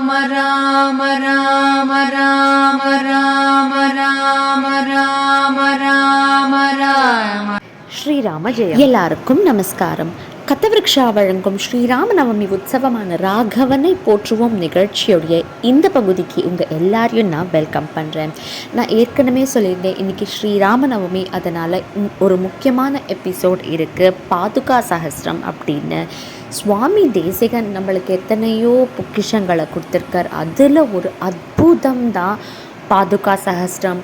ராம ராம ராம ராம ராம ராம ராம ராம ராம. ஸ்ரீராம ஜெயம். எல்லாருக்கும் நமஸ்காரம். கத்தவிருக்ஷா வழங்கும் ஸ்ரீராம நவமி உற்சவமான ராகவனை போற்றுவோம் நிகழ்ச்சியுடைய இந்த பகுதிக்கு உங்கள் எல்லாரையும் நான் வெல்கம் பண்ணுறேன் நான் ஏற்கனவே சொல்லியிருந்தேன் இன்றைக்கி ஸ்ரீராம நவமி அதனால் ஒரு முக்கியமான எபிசோட் இருக்குது பாதுகா சஹஸ்ரம் அப்படின்னு. சுவாமி தேசிகன் நம்மளுக்கு எத்தனையோ பொக்கிஷங்களை கொடுத்துருக்கார். அதில் ஒரு அற்புதம் தான் பாதுகா சஹஸ்ரம்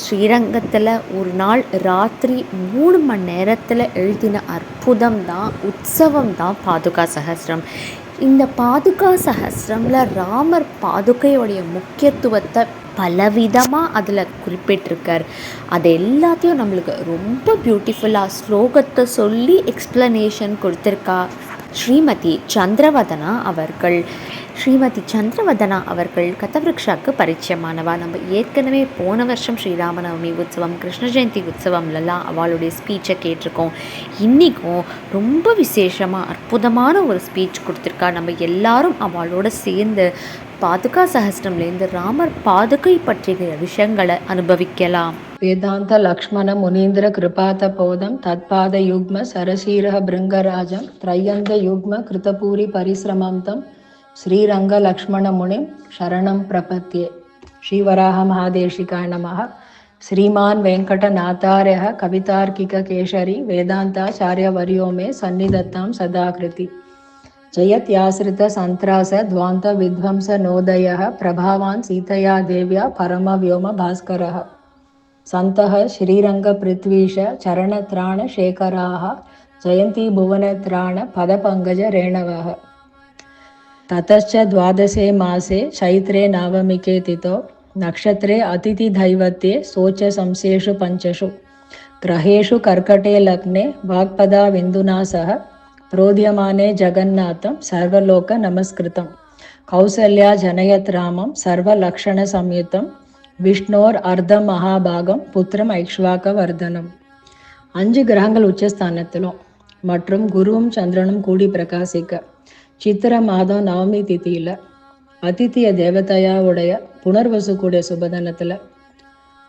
ஸ்ரீரங்கத்தில் ஒரு நாள் ராத்திரி மூணு மணி நேரத்தில் எழுதின அற்புதம் தான் உற்சவம் தான் பாதுகா சஹஸ்ரம் இந்த பாதுகா சஹஸ்ரமில் ராமர் பாதுகையோடைய முக்கியத்துவத்தை பலவிதமாக அதில் குறிப்பிட்டிருக்கார். அது எல்லாத்தையும் நம்மளுக்கு ரொம்ப பியூட்டிஃபுல்லாக ஸ்லோகத்தை சொல்லி எக்ஸ்ப்ளனேஷன் கொடுத்துருக்கா. ஸ்ரீமதி சந்திரவதனா அவர்கள். ஸ்ரீமதி சந்திரவதனா அவர்கள் கதவிருக்ஷாக்கு பரிச்சயமானவா? நம்ம ஏற்கனவே போன வருஷம் ஸ்ரீராமநவமி உற்சவம் கிருஷ்ண ஜெயந்தி உற்சவம்லலாம் அவளுடைய ஸ்பீச்சை கேட்டிருக்கோம். இன்றைக்கும் ரொம்ப விசேஷமாக அற்புதமான ஒரு ஸ்பீச் கொடுத்துருக்கா. நம்ம எல்லாரும் அவளோட சேர்ந்து பாதுகா சகஸ்ரம்லேருந்து ராமர் பாதுகை பற்றிய விஷயங்களை அனுபவிக்கலாம். வேதாந்த லக்ஷ்மண முனீந்திர கிருபாத போதம் தத்பாத யுக்ம சரசீரக பிருங்கராஜம் திரையந்த யுக்ம கிருதபூரி பரிசிரமம் தம் ஸ்ரீரங்க லக்ஷ்மண முனிம் சரணம் பிரபத்தியே ஸ்ரீவராக மகாதேஷிகாய நமக श्रीमान वेंकटनाथार्य कवितार्किक केशरी वेदांताचार्य वर्यो में सन्निधत्तां जयत्याश्रितसन्त्रास ध्वान्तविध्वंसनोदयः प्रभावान् सीतया देव्या परमव्योमभास्करः। सन्तः श्रीरङ्गपृथ्वीश चरणत्राणशेखराः, जयन्ती भुवनत्राण पदपङ्कजरेणवः। ततश्च द्वादशे मासे चैत्रे नवमिके तिथौ नक्षत्रे अतिथिदैवत्ये शोचशंसेषु पञ्चषु ग्रहेषु कर्कटे लग्ने वाग्पदाविन्दुना सह రోద్యమానే జగన్నాథం సర్వలోక నమస్కృతం కౌసల్యా జనయత్ రామం సర్వలక్షణ సంయుతం விஷ்ணோர் அர்த்த மகாபாகம் புத்திரம் ஐக்ஷ்வாக வர்தனம் அஞ்சு கிரகங்கள் உச்சஸ்தானத்திலும் மற்றும் குருவும் சந்திரனும் கூடி பிரகாசிக்க சித்திர மாதம் நவமி திதியில் அதித்திய தேவதையாவுடைய புனர்வசு கூடிய சுபதனத்தில்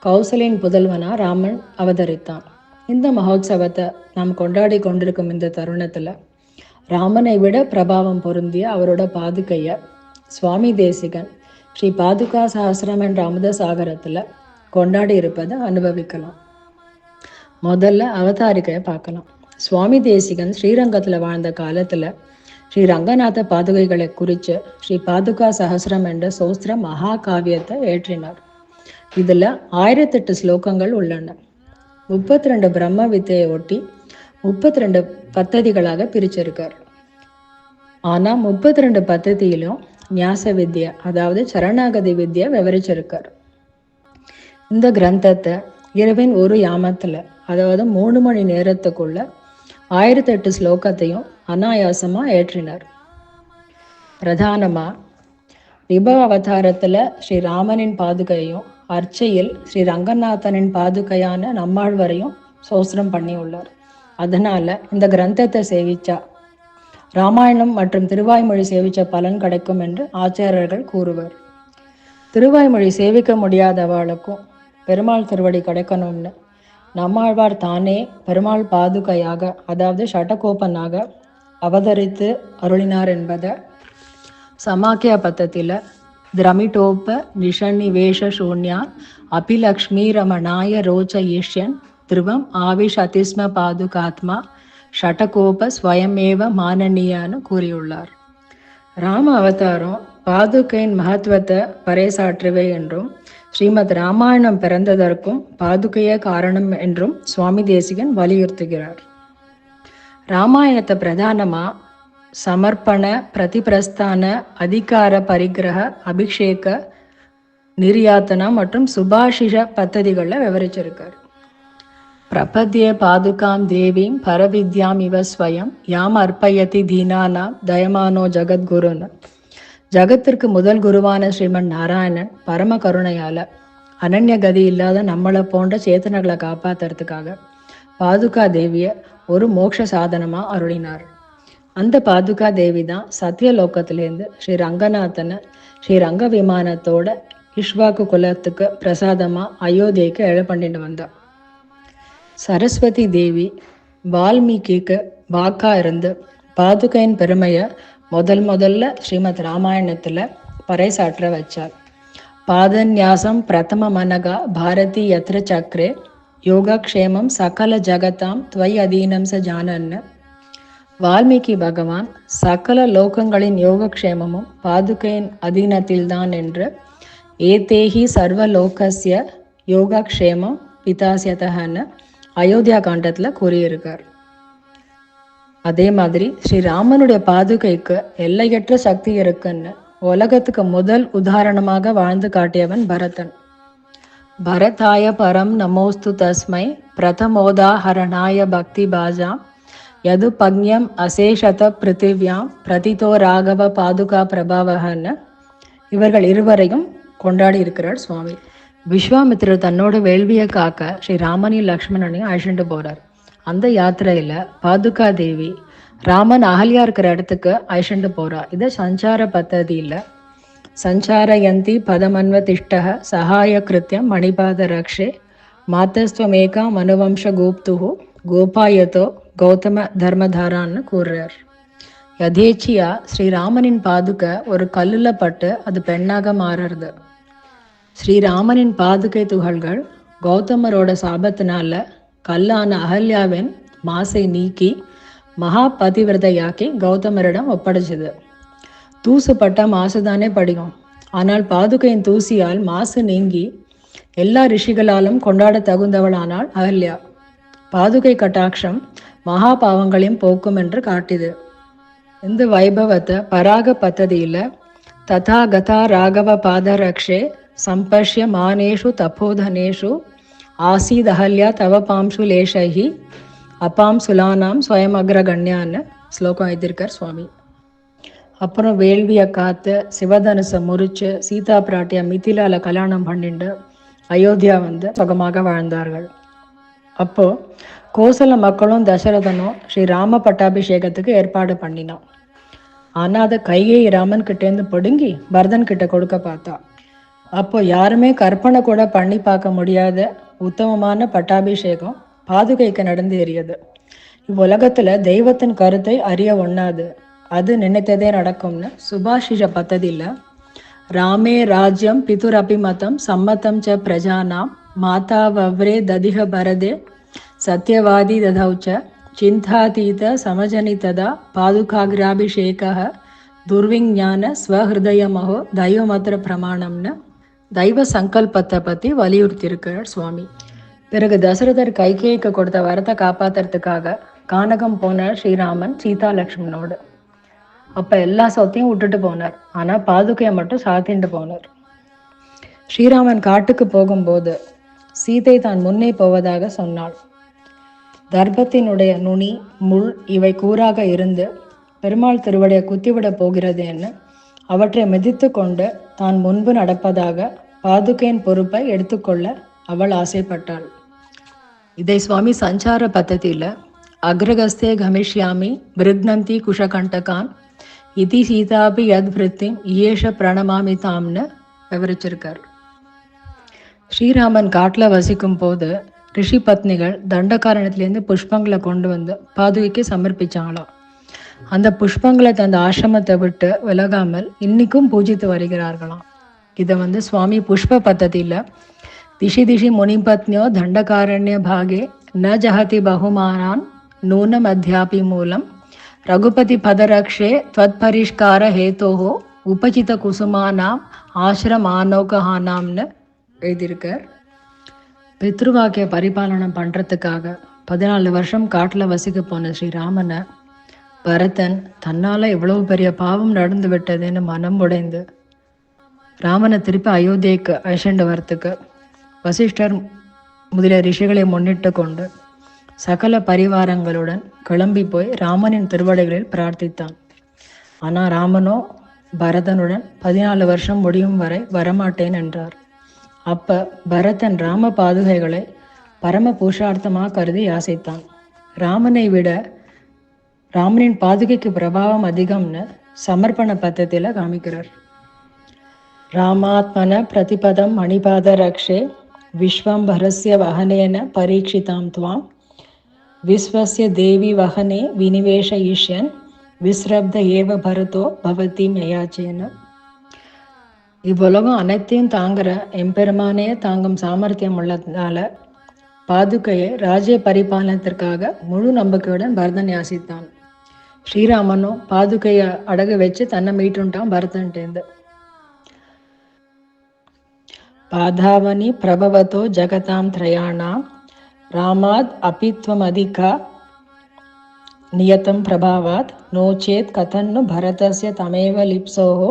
கௌசலின் புதல்வனா ராமன் அவதரித்தான் இந்த மகோத்சவத்தை நாம் கொண்டாடி கொண்டிருக்கும் இந்த தருணத்தில் ராமனை விட பிரபாவம் பொருந்திய அவரோட பாதுகைய சுவாமி தேசிகன் ஸ்ரீ பாதுகா சஹசிரம் என்ற அமுத சாகரத்தில் கொண்டாடி இருப்பதை அனுபவிக்கலாம். முதல்ல அவதாரிக்கையை பார்க்கலாம். சுவாமி தேசிகன் ஸ்ரீரங்கத்தில் வாழ்ந்த காலத்தில் ஸ்ரீ ரங்கநாத பாதுகைகளை குறித்து ஸ்ரீ பாதுகா சஹசிரம் என்ற சோஸ்திர மகா காவியத்தை ஏற்றினார். இதில் ஆயிரத்தெட்டு ஸ்லோகங்கள் உள்ளன. முப்பத்தி ரெண்டு பிரம்ம வித்தையை ஒட்டி முப்பத்தி ரெண்டு பத்ததிகளாக பிரிச்சிருக்கார். ஆனால் முப்பத்தி ரெண்டு பத்ததியிலும் ஞாச வித்யா அதாவது சரணாகதி வித்யா விவரிச்சிருக்கார். இந்த கிரந்தத்தை இரவின் ஒரு யாமத்துல அதாவது மூணு மணி நேரத்துக்குள்ள ஆயிரத்தி எட்டு ஸ்லோகத்தையும் அனாயாசமா ஏற்றினார். பிரதானமா ரிப அவதாரத்துல ஸ்ரீ ராமனின் பாதுகையும் அர்ச்சையில் ஸ்ரீ ரங்கநாதனின் பாதுகையான நம்மாழ்வரையும் சோசனம் பண்ணியுள்ளார். அதனால இந்த கிரந்தத்தை சேவிச்சா ராமாயணம் மற்றும் திருவாய்மொழி சேவிச்ச பலன் கிடைக்கும் என்று ஆச்சாரியர்கள் கூறுவர். திருவாய்மொழி சேவிக்க முடியாதவளுக்கும் பெருமாள் திருவடி கிடைக்கணும்னு நம்மாழ்வார் தானே பெருமாள் பாதுகையாக அதாவது ஷடகோபனாக அவதரித்து அருளினார் என்பதை சமாக்கிய பத்தத்தில் திரமிட்டோப்ப நிஷன்னிவேஷ சூன்யான் அபிலக்ஷ்மீரமணாய ரோச்ச ஈஷ்யன் திருவம் ஆவிஷ் பாதுகாத்மா ஷடகோப ஸ்வயமேவ மானனியான்னு கூறியுள்ளார். ராம அவதாரம் பாதுகையின் மகத்துவத்தை பறைசாற்றுவே என்றும் ஸ்ரீமத் ராமாயணம் பிறந்ததற்கும் பாதுகையே காரணம் என்றும் சுவாமி தேசிகன் வலியுறுத்துகிறார். ராமாயணத்தை பிரதானமா சமர்ப்பண பிரதிபிரஸ்தான அதிகார பரிகிரக அபிஷேக நிர்யாத்தனா மற்றும் சுபாஷிஷ பத்ததிகளில் விவரிச்சிருக்கார். பிரபத்யே பாதுகாம் தேவீம் பரவித்யாம் இவ ஸ்வயம் யாம் அர்ப்பயதி தீனானாம் தயமானோ ஜகத்குருன்னு ஜகத்திற்கு முதல் குருவான ஸ்ரீமன் நாராயணன் பரம கருணையால அனன்ய கதி இல்லாத நம்மளை போன்ற சேத்தனங்களை காப்பாத்துறதுக்காக பாதுகா தேவிய ஒரு மோட்ச சாதனமா அருளினார். அந்த பாதுகா தேவி தான் சத்தியலோகத்திலேருந்து ஸ்ரீ ரங்கநாதனை ஸ்ரீ ரங்க விமானத்தோட இஷ்வாக்கு குலத்துக்கு பிரசாதமா அயோத்தியைக்கு எழ பண்ணிட்டு வந்தா. சரஸ்வதி தேவி வால்மீகிக்கு வாக்கா இருந்து பாதுகையின் பெருமையை முதல் முதல்ல ஸ்ரீமத் ராமாயணத்துல பறைசாற்ற வச்சார். பாதன்யாசம் பிரதம மனகா பாரதி யத்ர சக்ரே யோகக்ஷேமம் சகல ஜகதாம் துவை அதீனம் ச ஜானன்னு. வால்மீகி பகவான் சகல லோகங்களின் யோகக்ஷேமமும் பாதுகையின் அதீனத்தில்தான் என்று ஏதேகி சர்வ லோகசிய யோகக்ஷேமம் பிதாசியதகன்னு அயோத்தியா காண்டத்தில் கூறியிருக்கார். அதே மாதிரி ஸ்ரீ ராமனுடைய பாதுகைக்கு எல்லையற்ற சக்தி இருக்குன்னு உலகத்துக்கு முதல் உதாரணமாக வாழ்ந்து காட்டியவன் பரதன். பரதாய பரம் நமோஸ்து தஸ்மை பிரதமோதாஹரணாய பக்தி பாஜா யது பக்ஞம் அசேஷத பிருத்திவியாம் பிரதிதோ ராகவ பாதுகா பிரபாவகன்னு இவர்கள் இருவரையும் கொண்டாடி இருக்கிறார் சுவாமி. விஸ்வாமித்திரர் தன்னோட வேள்வியை காக்க ஸ்ரீ ராமனையும் லக்ஷ்மணனையும் அழிச்சுட்டு போறார். அந்த யாத்திரையில பாதுகா தேவி ராமன் அகல்யா இருக்கிற இடத்துக்கு அழிச்சுட்டு போறா. இது சஞ்சார பத்ததியில சஞ்சாரயந்தி பதமன்வதிஷ்டக சகாய கிருத்தியம் மணிபாத ரக்ஷே மாத்தஸ்துவமேகா மனுவம்ச கோப்துஹு கோபாயத்தோ கௌதம தர்மதாரான்னு கூறுறார். யதேச்சியா ஸ்ரீராமனின் பாதுகை ஒரு கல்லுல பட்டு அது பெண்ணாக மாறுறது. ஸ்ரீராமனின் பாதுகை துகள்கள் கௌதமரோட சாபத்தினால கல்லான அகல்யாவின் மாசை நீக்கி மகா பதிவிரதையாக்கி கௌதமரிடம் ஒப்படைச்சது. தூசுப்பட்ட மாசுதானே படிக்கும் ஆனால் பாதுகையின் தூசியால் மாசு நீங்கி எல்லா ரிஷிகளாலும் கொண்டாட தகுந்தவளானால் அகல்யா. பாதுகை கட்டாட்சம் மகா பாவங்களையும் போக்கும் என்று காட்டிது இந்த வைபவத்தை பராக பத்ததியில் ததா கதா ராகவ பாதரக்ஷே சம்பஷ்ய மானேஷு தப்போதனேஷு ஆசீத் அகல்யா தவ பாம்சு லேஷைஹி அப்பாம் சுலானாம் ஸ்வயமக்ரகண்யான்னு ஸ்லோகம் எழுதியிருக்கார் சுவாமி அப்புறம் வேள்வியை காத்து சிவதனுசை முறிச்சு சீதா பிராட்டியை மிதிலால கல்யாணம் பண்ணிட்டு அயோத்தியா வந்து சுகமாக வாழ்ந்தார்கள் அப்போ கோசல மக்களும் தசரதனும் ஸ்ரீ ராம பட்டாபிஷேகத்துக்கு ஏற்பாடு பண்ணினான் ஆனால் அதை கையை ராமன் கிட்டேருந்து பிடுங்கி பரதன் கிட்ட கொடுக்க பார்த்தா அப்போ யாருமே கற்பனை கூட பண்ணி பார்க்க முடியாத உத்தமமான பட்டாபிஷேகம் பாதுகைக்கு நடந்து எறியது இவ்வுலகத்துல தெய்வத்தின் கருத்தை அறிய ஒண்ணாது. அது நினைத்ததே நடக்கும்னு சுபாஷிஷ பத்ததியில் ராமே ராஜ்யம் பிதுரபிமதம் சம்மதம் ச பிரஜானாம் மாதா வவ்ரே ததிக பரதே சத்யவாதி ததௌச்ச சிந்தாதீத சமஜனிததா பாதுகாகிராபிஷேக துர்விஞ்ஞான ஸ்வஹிருதயமஹோ தெய்வமத்திர பிரமாணம்னு தெய்வ சங்கல்பத்தை பற்றி வலியுறுத்தியிருக்கிறார் சுவாமி. பிறகு தசரதர் கைகேய்க்கு கொடுத்த வரத்தை காப்பாத்துறதுக்காக கானகம் போனார் ஸ்ரீராமன் சீதா லட்சுமணோடு அப்போ எல்லா சொத்தையும் விட்டுட்டு போனார். ஆனால் பாதுகையை மட்டும் சாத்திட்டு போனார். ஸ்ரீராமன் காட்டுக்கு போகும்போது சீதை தான் முன்னே போவதாக சொன்னாள். தர்பத்தினுடைய நுனி முள் இவை கூறாக இருந்து பெருமாள் திருவடியை குத்திவிட போகிறதேன்னு அவற்றை மிதித்து கொண்டு தான் முன்பு நடப்பதாக பாதுகையின் பொறுப்பை எடுத்துக்கொள்ள அவள் ஆசைப்பட்டாள். இதை சுவாமி சஞ்சார பத்ததியில அக்ரகஸ்தே கமிஷ்யாமி பிருக்னந்தி குஷகண்டகான் இதி சீதாபி யத் விருத்திம் இயேஷ பிரணமாமி தாம்னு விவரிச்சிருக்கார். ஸ்ரீராமன் காட்டில் வசிக்கும் போது ரிஷி பத்னிகள் தண்டகாரணத்திலேருந்து புஷ்பங்களை கொண்டு வந்து பாதுகைக்கு சமர்ப்பிச்சாங்களாம். அந்த புஷ்பங்களை தந்த ஆசிரமத்தை விட்டு விலகாமல் இன்னைக்கும் பூஜித்து வருகிறார்களாம். இதை வந்து சுவாமி புஷ்ப பத்ததியில் திஷி திஷி முனிபத்னியோ தண்டகாரண்ய பாகே ந ஜஹதி பகுமானான் நூனம் அத்தியாபி மூலம் ரகுபதி பதரக்ஷே துவத்பரிஷ்கார ஹேத்தோஹோ உபஜித குசுமானாம் ஆசிரமானோகஹானாம்னு எழுதியிருக்கார். பித்ருவாக்கிய பரிபாலனம் பண்ணுறதுக்காக பதினாலு வருஷம் காட்டில் வசிக்க போன ஸ்ரீராமனை பரதன் தன்னால இவ்வளவு பெரிய பாவம் நடந்து விட்டதுன்னு மனம் உடைந்து. ராமனை திருப்பி அயோத்தியைக்கு அழைச்சிட்டு வரத்துக்கு வசிஷ்டர் முதலிய ரிஷிகளை முன்னிட்டு கொண்டு சகல பரிவாரங்களுடன் கிளம்பி போய் ராமனின் திருவடைகளில் பிரார்த்தித்தான். ஆனால் ராமனோ பரதனுடன் பதினாலு வருஷம் முடியும் வரை வரமாட்டேன் என்றார். அப்ப பரதன் ராம பாதுகைகளை பரம பூஷார்த்தமாக கருதி யாசித்தான். ராமனை விட ராமனின் பாதுகைக்கு பிரபாவம் அதிகம்னு சமர்ப்பண பத்தத்தில் காமிக்கிறார். ராமாத்மன பிரதிபதம் மணிபாத ரக்ஷே விஸ்வம் விஸ்வம்பரஸ்ய வகனேன பரீட்சிதாம் துவாம். விஸ்வசிய தேவி வகனே வினிவேஷ ஈஷ்யன் விஸ்ரப்த ஏவ பரதோ பவதி மயாச்சேன இவ்வுலகம் அனைத்தையும் தாங்குற எம்பெருமானே தாங்கும் சாமர்த்தியம் உள்ளதுனால பாதுகையை ராஜ்ய பரிபாலனத்திற்காக முழு நம்பிக்கையுடன் பரதன் யாசித்தான். ஸ்ரீராமனும் பாதுகையை அடகு வச்சு தன்னை மீட்டுட்டான் பரதன்ட்டேந்து பாதாவனி பிரபவத்தோ ஜகதாம் திரயாணாம் ராமாத் அபித்வமதிகா நியத்தம் பிரபாவாத் நோ சேத் கதன்னு பரதஸ்ய தமேவ லிப்சோஹோ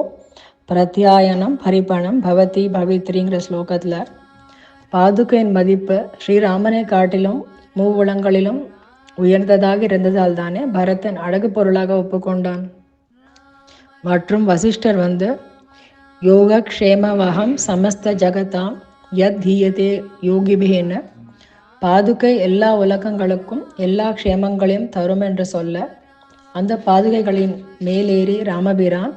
பிரத்யாயனம் பரிபணம் பவதி பவித்ரிங்கிற ஸ்லோகத்தில் பாதுகையின் மதிப்பு ஸ்ரீராமனை காட்டிலும் மூவுலங்களிலும் உயர்ந்ததாக இருந்ததால் தானே பரதன் அழகு பொருளாக ஒப்புக்கொண்டான். மற்றும் வசிஷ்டர் வந்து யோக க்ஷேமவகம் சமஸ்த ஜகதாம் யத் தீயதே யோகிபின்னு பாதுகை எல்லா உலகங்களுக்கும் எல்லா க்ஷேமங்களையும் தரும் என்று சொல்ல அந்த பாதுகைகளின் மேலேறி ராமபிரான்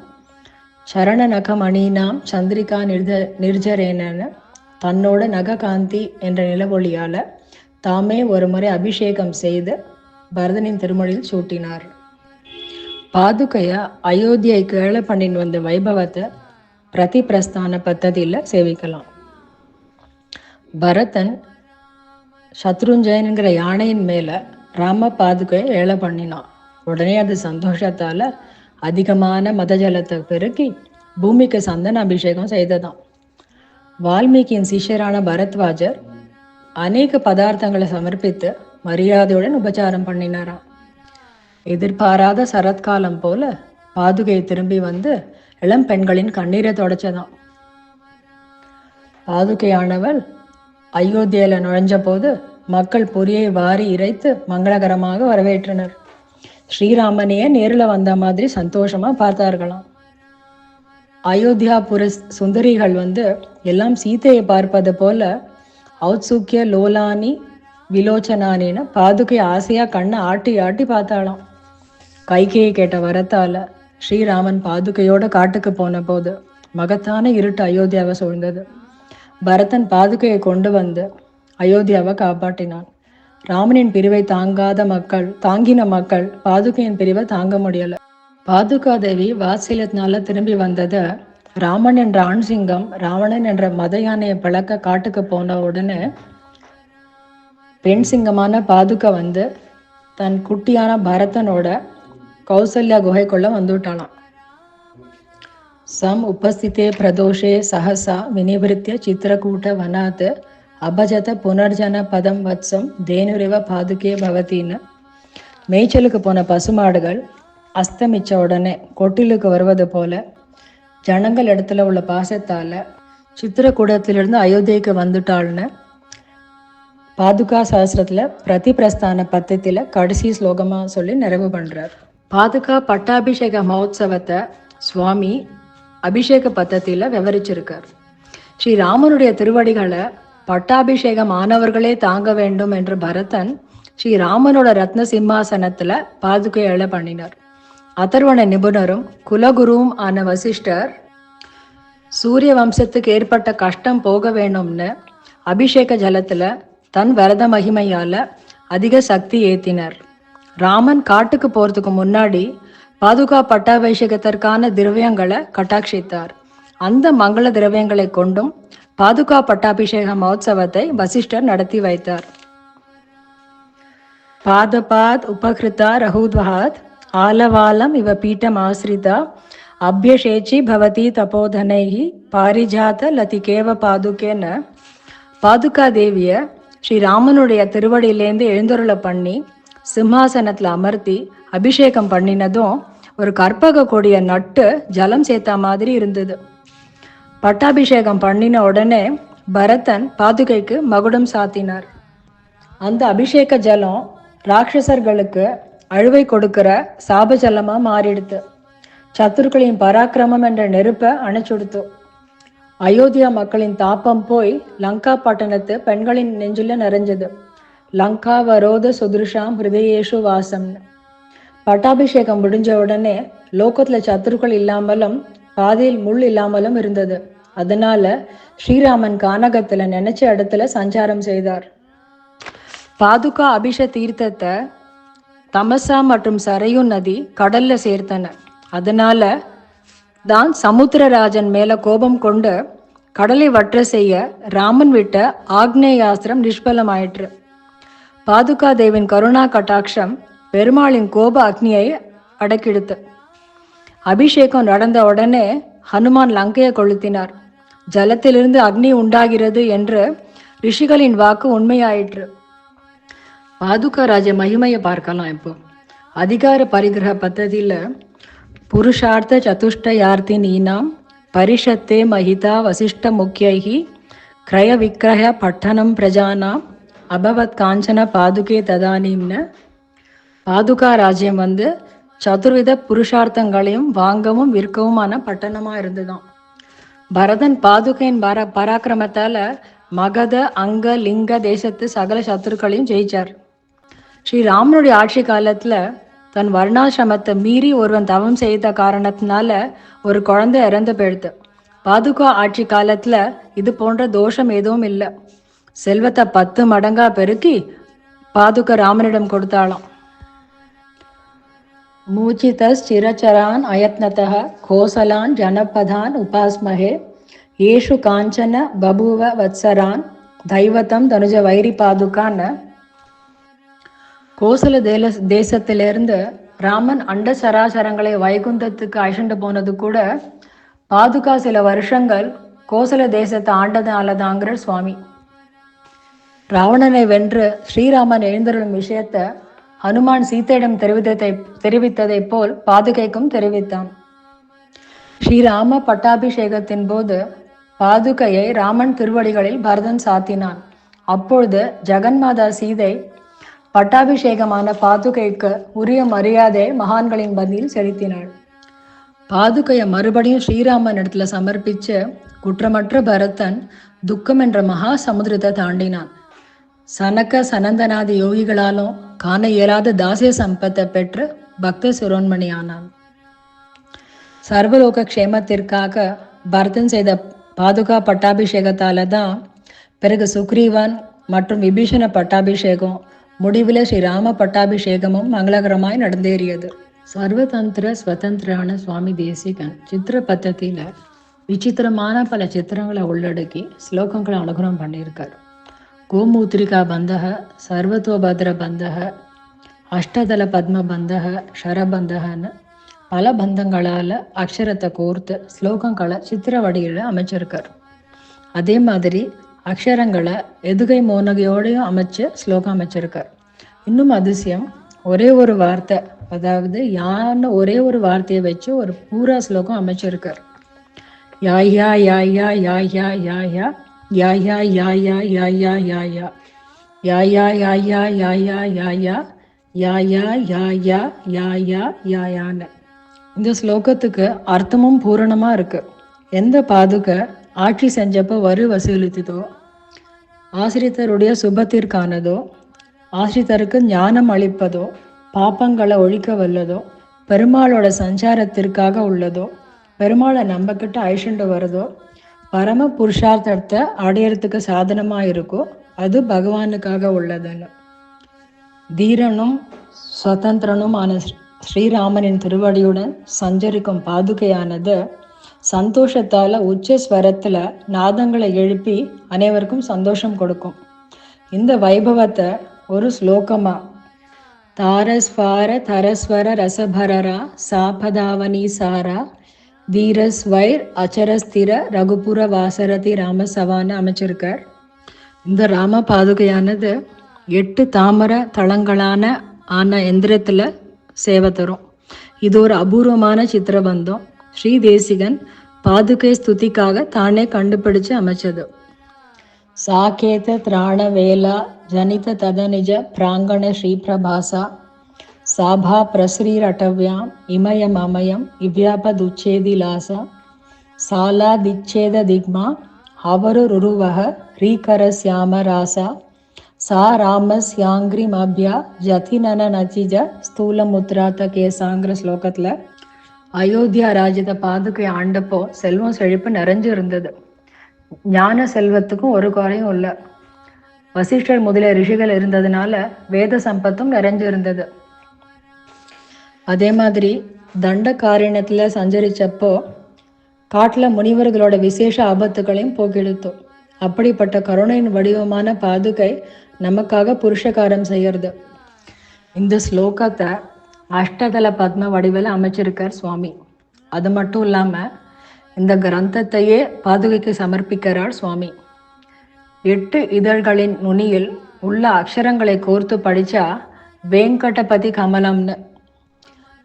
சரண நகமணினாம் சந்திரிகா நிர்ஜ நிர்ஜரேனன்னு தன்னோட நககாந்தி என்ற நிலவொழியால் தாமே ஒரு முறை அபிஷேகம் செய்து பரதனின் திருமொழியில் சூட்டினார். பாதுகைய அயோத்தியை கேள பண்ணின் வந்த வைபவத்தை பிரதி பிரஸ்தான பத்ததியில் சேவிக்கலாம். பரதன் சத்ருஞ்சயனுங்கிற யானையின் மேல ராம பாதுகையை ஏழை பண்ணினான் உடனே அது சந்தோஷத்தால அதிகமான மத ஜலத்தை பெருக்கி பூமிக்கு சந்தன அபிஷேகம் செய்ததான் வால்மீகியின் சிஷ்யரான பரத்வாஜர் அநேக பதார்த்தங்களை சமர்ப்பித்து மரியாதையுடன் உபச்சாரம் பண்ணினாராம். எதிர்பாராத சரத்காலம் போல பாதுகை திரும்பி வந்து இளம் பெண்களின் கண்ணீரை தொடச்சதாம். பாதுகையானவள் அயோத்தியில நுழைஞ்ச போது மக்கள் பொரியை வாரி இறைத்து மங்களகரமாக வரவேற்றனர். ஸ்ரீராமனையே நேரில் வந்த மாதிரி சந்தோஷமா பார்த்தார்களாம். அயோத்தியாபுர சுந்தரிகள் வந்து எல்லாம் சீத்தையை பார்ப்பது போல அவுத்சூக்கிய லோலானி விலோச்சனானின்னு பாதுகை ஆசையாக கண்ணை ஆட்டி ஆட்டி பார்த்தாளாம். கைகையை கேட்ட வரத்தால ஸ்ரீராமன் பாதுகையோட காட்டுக்கு போன போது மகத்தான இருட்டு அயோத்தியாவை சூழ்ந்தது. பரதன் பாதுகையை கொண்டு வந்து அயோத்தியாவை காப்பாற்றினான். ராமனின் பிரிவை தாங்காத மக்கள் தாங்கின மக்கள் பாதுகையின் பிரிவை தாங்க முடியலை. பாதுகா தேவி வாத்சல்யத்தினால திரும்பி வந்ததை ராமன் என்ற ஆண் சிங்கம் ராவணன் என்ற மத யானையை பழக்க காட்டுக்கு போன உடனே பெண் சிங்கமான பாதுகா வந்து தன் குட்டியான பரதனோட கௌசல்யா குகைக்குள்ள வந்துட்டாளாம் சம் உபஸ்திதே பிரதோஷே சஹசா வினிவிருத்திய சித்திரக்கூட்ட வனாத் அபஜத புனர்ஜன பதம் வத்சம் தேனுரிவ பாதுகே பவத்தின்னு மேய்ச்சலுக்கு போன பசுமாடுகள் அஸ்தமிச்ச உடனே கொட்டிலுக்கு வருவது போல ஜனங்கள் இடத்துல உள்ள பாசத்தால் சித்திரக்கூடத்திலிருந்து அயோத்தியைக்கு வந்துட்டாள்னு பாதுகா சாஸ்திரத்தில் பிரதி பிரஸ்தான பத்தத்தில் கடைசி ஸ்லோகமாக சொல்லி நிறைவு பண்ணுறார் பாதுகா பட்டாபிஷேக மகோத்சவத்தை சுவாமி அபிஷேக பத்தத்தில் விவரிச்சிருக்கார். ஸ்ரீ ராமனுடைய திருவடிகளை பட்டாபிஷேகம் ஆனவர்களே தாங்க வேண்டும் என்று பரதன் ஸ்ரீ ராமனோட ரத்ன சிம்மாசனத்தில் பாதுகை பண்ணினார். அதர்வண நிபுணரும் குலகுருவும் ஆன வசிஷ்டர் சூரிய வம்சத்துக்கு ஏற்பட்ட கஷ்டம் போக வேணும்னு அபிஷேக ஜலத்துல தன் வரத மகிமையால அதிக சக்தி ஏத்தினர். ராமன் காட்டுக்கு போறதுக்கு முன்னாடி பாதுகா பட்டாபிஷேகத்திற்கான திரவியங்களை கட்டாட்சித்தார். அந்த மங்கள திரவியங்களை கொண்டும் பாதுகா பட்டாபிஷேக மகோத்சவத்தை வசிஷ்டர் நடத்தி வைத்தார். பாதபாத் உபகிருதா ரகுத்வஹாத் ஆலவாலம் இவ பீட்டம் ஆசிரிதா. அபியஷேச்சி பவதி தபோதனைஹி பாரிஜாத லதிகேவ பாதுகேன்னு பாதுகா தேவிய ஸ்ரீராமனுடைய திருவடியிலேருந்து எழுந்தருளை பண்ணி சிம்ஹாசனத்தில் அமர்த்தி அபிஷேகம் பண்ணினதும் ஒரு கற்பக கொடிய நட்டு ஜலம் சேர்த்த மாதிரி இருந்தது. பட்டாபிஷேகம் பண்ணின உடனே பரதன் பாதுகைக்கு மகுடம் சாத்தினார். அந்த அபிஷேக ஜலம் ராட்சசர்களுக்கு அழுவை கொடுக்கிற சாப மாறிடுத்து. சத்துருக்களின் பராக்கிரமம் என்ற நெருப்பை அணைச்சுடுத்து. அயோத்தியா மக்களின் தாப்பம் போய் லங்கா பட்டணத்து பெண்களின் நெஞ்சுல நிறைஞ்சது. லங்கா வரோத சுதுருஷாம் ஹிருதயேஷு வாசம்னு. பட்டாபிஷேகம் முடிஞ்ச உடனே லோகத்துல சத்துருக்கள் இல்லாமலும் பாதையில் முள் இல்லாமலும் இருந்தது. அதனால ஸ்ரீராமன் கானகத்துல நினைச்ச இடத்துல சஞ்சாரம் செய்தார். பாதுகா அபிஷ தீர்த்தத்தை தமசா மற்றும் சரையு நதி கடல்ல சேர்த்தன. அதனால தான் சமுத்திரராஜன் மேல கோபம் கொண்டு கடலை வற்ற செய்ய ராமன் விட்ட ஆக்னேயாஸ்திரம் நிஷ்பலமாயிற்று. பாதுகா தேவின் கருணா கட்டாட்சம் பெருமாளின் கோப அக்னியை அடக்கிடுத்து. அபிஷேகம் நடந்த உடனே ஹனுமான் லங்கையை கொளுத்தினார். ஜலத்திலிருந்து அக்னி உண்டாகிறது என்று ரிஷிகளின் வாக்கு உண்மையாயிற்று. பாதுகா ராஜ மகிமையை பார்க்கலாம் இப்போ. அதிகார பரிகிரக பத்ததியில் புருஷார்த்த சதுஷ்டயார்த்தி நீனாம் பரிஷத்தே மகிதா வசிஷ்ட முக்கியகி கிரய விக்கிரக பட்டணம் பிரஜானாம் அபவத் காஞ்சன பாதுகே ததானீம்னு. பாதுகா ராஜ்யம் வந்து சதுர்வித புருஷார்த்தங்களையும் வாங்கவும் விற்கவுமான பட்டணமாக இருந்துதான். பரதன் பாதுகையின் பர பராக்கிரமத்தால் மகத அங்க லிங்க தேசத்து சகல சத்துருக்களையும் ஜெயிச்சார். ஸ்ரீராமனுடைய ஆட்சி காலத்துல தன் வர்ணாசிரமத்தை மீறி ஒருவன் தவம் செய்த காரணத்தினால ஒரு குழந்தை இறந்து போயிடுது. பாதுகா ஆட்சி காலத்துல இது போன்ற தோஷம் எதுவும் இல்லை. செல்வத்தை பத்து மடங்கா பெருக்கி பாதுக ராமனிடம் கொடுத்தாளாம். மூச்சிதஸ்சிரச்சரான் அயத்னத கோசலான் ஜனபதான் உபாஸ்மஹே ஏஷு காஞ்சன பபுவ வத்சரான் தைவதம் தனுஜ வைரி பாதுகான்னு கோசல தேல தேசத்திலிருந்து ராமன் அண்ட சராசரங்களை வைகுந்தத்துக்கு அழைச்சிட்டு போனது கூட பாதுகா சில வருஷங்கள் கோசல தேசத்தை ஆண்டதுனாலதாங்கிற சுவாமி. ராவணனை வென்று ஸ்ரீராமன் எழுந்தருளும் விஷயத்த ஹனுமான் சீத்தையிடம் தெரிவித்ததை தெரிவித்ததைப் போல் பாதுகைக்கும் தெரிவித்தான். ஸ்ரீராம பட்டாபிஷேகத்தின் போது பாதுகையை ராமன் திருவடிகளில் பரதன் சாத்தினான். அப்பொழுது ஜெகன்மாதா சீதை பட்டாபிஷேகமான பாதுகைக்கு உரிய மரியாதை மகான்களின் பதில் செலுத்தினாள். பாதுகையை மறுபடியும் ஸ்ரீராமன் இடத்துல சமர்ப்பிச்சு குற்றமற்ற பரதன் துக்கம் என்ற மகா சமுத்திரத்தை தாண்டினான். சனக்க சனந்தனாதி யோகிகளாலும் காண இயலாத தாசிய சம்பத்தை பெற்று பக்த சிரோன்மணியானான். சர்வலோக க்ஷேமத்திற்காக பரதன் செய்த பாதுகா பட்டாபிஷேகத்தால தான் பிறகு சுக்ரீவன் மற்றும் விபீஷண பட்டாபிஷேகம் முடிவில் ஸ்ரீராம பட்டாபிஷேகமும் மங்களகரமாய் நடந்தேறியது. சர்வதந்திர ஸ்வதந்திரான சுவாமி தேசிகன் சித்திர பத்தத்தில விசித்திரமான பல சித்திரங்களை உள்ளடக்கி ஸ்லோகங்களை அனுகிரகம் பண்ணியிருக்கார். கோமூத்திரிகா பந்தக சர்வத்தோபத்ர பந்தக அஷ்டதல பத்ம பந்தக ஷரபந்தகன்னு பல பந்தங்களால் அக்ஷரத்தை கோர்த்து ஸ்லோகங்களை சித்திர வடிவில் அமைச்சிருக்கார். அதே மாதிரி அக்ஷரங்களை எதுகை மோனகையோடையும் அமைச்சு ஸ்லோகம் அமைச்சிருக்கார் இன்னும் அதிசயம் ஒரே ஒரு வார்த்தை அதாவது யான்னு ஒரே ஒரு வார்த்தையை வச்சு ஒரு பூரா ஸ்லோகம் அமைச்சிருக்கார் யாயா யாயா யாயா யாயா யாயா யாயா யாயா யாயா யாயா யாயா யாயா யாயா யாயா யாயா யாயா யாயான்னு இந்த ஸ்லோகத்துக்கு அர்த்தமும் பூரணமாக இருக்கு எந்த பாதுகை ஆட்சி செஞ்சப்போ வரி வசூலித்ததோ? ஆசிரியத்தருடைய சுபத்திற்கானதோ? ஆசிரியத்தருக்கு ஞானம் அளிப்பதோ? பாப்பங்களை ஒழிக்க வல்லதோ? பெருமாளோட சஞ்சாரத்திற்காக உள்ளதோ? பெருமாளை நம்பக்கிட்ட அழிச்சுண்டு வருதோ? பரம புருஷார்த்தத்தை அடையறதுக்கு சாதனமாக இருக்கோ? அது பகவானுக்காக உள்ளதுன்னு. தீரனும் சுதந்திரனுமான ஆன ஸ்ரீராமனின் திருவடியுடன் சஞ்சரிக்கும் பாதுகையானது சந்தோஷத்தால் உச்ச ஸ்வரத்தில் நாதங்களை எழுப்பி அனைவருக்கும் சந்தோஷம் கொடுக்கும். இந்த வைபவத்தை ஒரு ஸ்லோகமாக தாரஸ்வார தரஸ்வர ரசபரரா சாபதாவனி சாரா தீரஸ்வைர் அச்சரஸ்திர ரகுபுர வாசரதி ராமசவான்னு அமைச்சிருக்கார். இந்த ராம பாதுகையானது எட்டு தாமர தளங்களான ஆன எந்திரத்தில் சேவை தரும். இது ஒரு அபூர்வமான சித்திரபந்தம் ஸ்ரீ தேசிகன் பாதுகை ஸ்துதிக்காக தானே கண்டுபிடிச்சு அமைச்சது. சாகேத திராண வேலா ஜனித ததநிஜ பிராங்கண ஸ்ரீபிரபாசா சாபா பிரஸ்ரீரட்டவ்யாம் இமயம் அமயம் இவ்யாபதுச்சேதிலாசா சாலாதிச்சேத திக்மா அவருருவக சியாம ராசா சா ராமஸ்யாங்கிரிமபியா ஜதிநன நச்சிஜ ஸ்தூலமுத்ராத்த கேசாங்கிற ஸ்லோகத்தில் அயோத்தியா ராஜ்யத்தை பாதுகை ஆண்டப்போ செல்வம் செழிப்பு நிறைஞ்சு இருந்தது ஞான செல்வத்துக்கும் ஒரு குறையும் இல்லை. வசிஷ்டர் முதலிய ரிஷிகள் இருந்ததுனால வேத சம்பத்தும் நிறைஞ்சு இருந்தது அதே மாதிரி தண்ட தண்டகாரண்யத்தில் சஞ்சரிச்சப்போ காட்டில் முனிவர்களோட விசேஷ ஆபத்துகளையும் போக்கெடுத்தோம். அப்படிப்பட்ட கருணையின் வடிவமான பாதுகை நமக்காக புருஷகாரம் செய்யறது. இந்த ஸ்லோகத்தை அஷ்டதல பத்ம வடிவில் அமைச்சிருக்கார் சுவாமி. அது மட்டும் இல்லாமல் இந்த கிரந்தத்தையே பாதுகைக்கு சமர்ப்பிக்கிறார் சுவாமி. எட்டு இதழ்களின் நுனியில் உள்ள அக்ஷரங்களை கோர்த்து படிச்சா வேங்கடபதி கமலம்னு.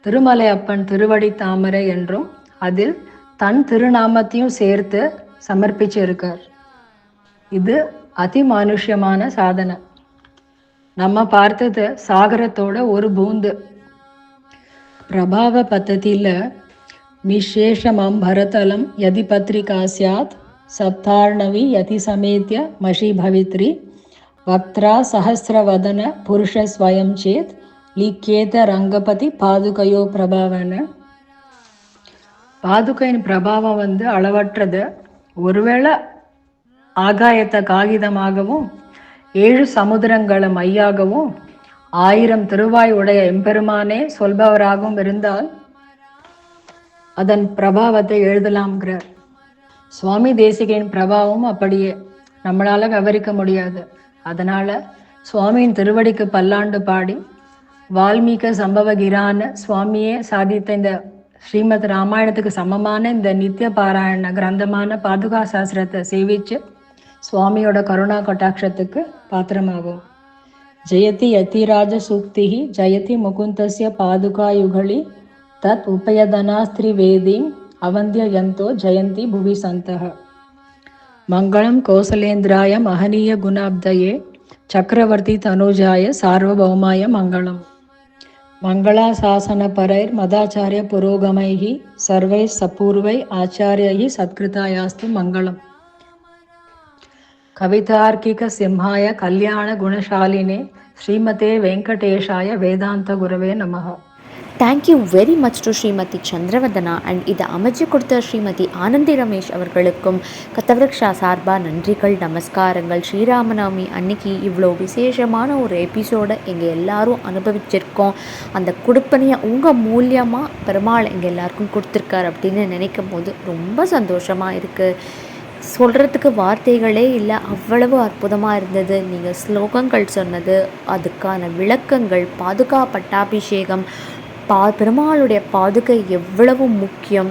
திருமலை அப்பன் திருவடி தாமரை என்றும் அதில் தன் திருநாமத்தையும் சேர்த்து சமர்ப்பிச்சிருக்கார். இது அதிமானுஷ்யமான சாதனை. நம்ம பார்த்தது சாகரத்தோட ஒரு பூந்து. பிரபாவ பத்ததியில் நிஷேஷமம் பரதலம் யதி பத்ரிகா சியாத் சப்தார்ணவி யதி சமேத்திய மஷி பவித்ரி வக்த்ரா சஹசிரவதன புருஷ ஸ்வயம் சேத் லிக்கேத ரங்கபதி பாதுகையோ பிரபாவன. பாதுகையின் பிரபாவம் வந்து அளவற்றது. ஒருவேளை ஆகாயத்தை காகிதமாகவும் ஏழு சமுத்திரங்களை மையாகவும் ஆயிரம் திருவாய் உடைய எம்பெருமானே சொல்பவராகவும் இருந்தால் அதன் பிரபாவத்தை எழுதலாம்ங்கிறார். சுவாமி தேசிகையின் பிரபாவம் அப்படியே. நம்மளால விவரிக்க முடியாது. அதனால சுவாமியின் திருவடிக்கு பல்லாண்டு பாடி வால்மீக சம்பவகிரான சுவாமியே சாதித்த இந்த ஸ்ரீமத் ராமாயணத்துக்கு சமமான இந்த நித்திய பாராயண கிரந்தமான பாதுகா சாஸ்திரத்தை சேவிச்சு சுவாமியோட கருணா கட்டாட்சத்துக்கு பாத்திரமாகும். జయతి యతిరాజసూక్తి జయతి ముకుంతస్య పాదుకాయుగళి తత్ ఉపయదనాస్త్రివేదీం అవంద్యయంతో జయంతి భువి సంత మంగళం కోసలేంద్రాయ మహనీయ గుణాబ్దయే చక్రవర్తి తనూజాయ సార్వభౌమాయ మంగళం మంగళాశాసనపరైర్ మదాచార్య పురోగమై సర్వై సపూర్వై ఆచార్యై సత్కృతాయాస్తు మంగళం கவிதார்க்கிக சிம்ஹாய கல்யாண குணசாலினே ஸ்ரீமதே வெங்கடேஷாய வேதாந்த குருவே நமः thank you very much to Shrimati Chandravadana and இதை அமைச்சு கொடுத்த ஸ்ரீமதி ஆனந்தி ரமேஷ் அவர்களுக்கும் கத்தவிரக்ஷா சார்பாக நன்றிகள் நமஸ்காரங்கள். ஸ்ரீராமநவமி அன்னைக்கு இவ்வளோ விசேஷமான ஒரு எபிசோடை எங்கள் எல்லாரும் அனுபவிச்சிருக்கோம். அந்த கொடுப்பனையை உங்கள் மூலியமாக பெருமாள் எங்கள் எல்லாருக்கும் கொடுத்துருக்கார் அப்படின்னு நினைக்கும் போது ரொம்ப சந்தோஷமாக இருக்குது சொல்கிறதுக்கு வார்த்தைகளே இல்லை அவ்வளவு அற்புதமாக இருந்தது. நீங்கள் ஸ்லோகங்கள் சொன்னது அதுக்கான விளக்கங்கள் பாதுகா பட்டாபிஷேகம் பா பெருமாளுடைய பாதுகை எவ்வளவு முக்கியம்.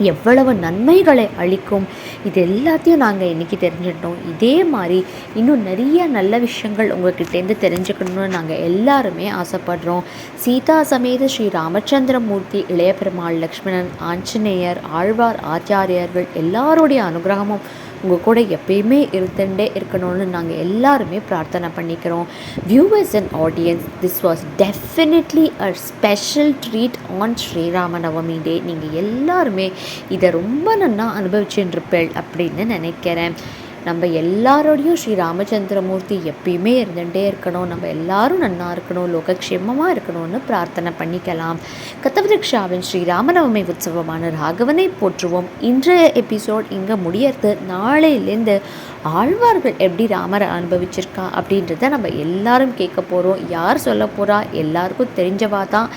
எவ்வளவு நன்மைகளை அளிக்கும். இது எல்லாத்தையும் நாங்கள் இன்றைக்கி தெரிஞ்சுட்டோம் இதே மாதிரி இன்னும் நிறைய நல்ல விஷயங்கள் உங்கள்கிட்டேருந்து தெரிஞ்சுக்கணும்னு நாங்கள் எல்லாருமே ஆசைப்படுறோம். சீதா சமேத ஸ்ரீ ராமச்சந்திரமூர்த்தி இளைய பெருமாள் லக்ஷ்மணன் ஆஞ்சநேயர் ஆழ்வார் ஆச்சாரியர்கள் எல்லாருடைய அனுகிரகமும் உங்கள் கூட எப்பயுமே இருந்துட்டே இருக்கணும்னு நாங்கள் எல்லாருமே பிரார்த்தனை பண்ணிக்கிறோம். Viewers and audience this was definitely a special treat on Sri Rama Navami day நீங்கள் எல்லாருமே இதை ரொம்ப நன்னா அனுபவிச்சுருப்பேள் அப்படின்னு நினைக்கிறேன். நம்ம எல்லாரோடையும் ஸ்ரீ ராமச்சந்திரமூர்த்தி எப்பயுமே இருந்துகிட்டே இருக்கணும். நம்ம எல்லாரும் நன்னா இருக்கணும் லோகக்ஷேமமாக இருக்கணும்னு பிரார்த்தனை பண்ணிக்கலாம். கத்தவதிக்ஷாவின் ஸ்ரீ ராமநவமி உற்சவமான ராகவனை போற்றுவோம். இன்றைய எபிசோட் இங்கே முடியறது. நாளையிலேருந்து ஆழ்வார்கள் எப்படி ராமரை அனுபவிச்சிருக்கா அப்படின்றத நம்ம எல்லாரும் கேட்க போகிறோம் யார் சொல்ல போகிறா எல்லாருக்கும் தெரிஞ்சவா தான்.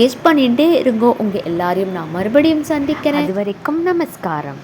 கெஸ் பண்ணிகிட்டே இருங்கோ. உங்கள் எல்லாரையும் நான் மறுபடியும் சந்திக்கிறேன். இது வரைக்கும் நமஸ்காரம்.